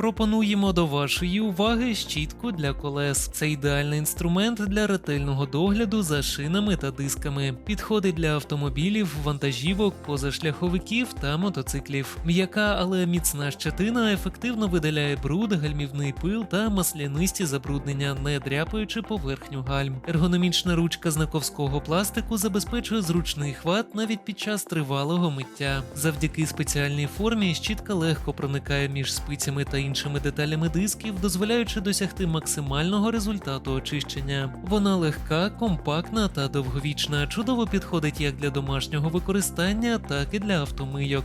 Пропонуємо до вашої уваги щітку для колес. Це ідеальний інструмент для ретельного догляду за шинами та дисками. Підходить для автомобілів, вантажівок, позашляховиків та мотоциклів. М'яка, але міцна щетина ефективно видаляє бруд, гальмівний пил та маслянисті забруднення, не дряпаючи поверхню гальм. Ергономічна ручка знаковського пластику забезпечує зручний хват навіть під час тривалого миття. Завдяки спеціальній формі щітка легко проникає між спицями та іншими деталями дисків, дозволяючи досягти максимального результату очищення. Вона легка, компактна та довговічна, чудово підходить як для домашнього використання, так і для автомийок.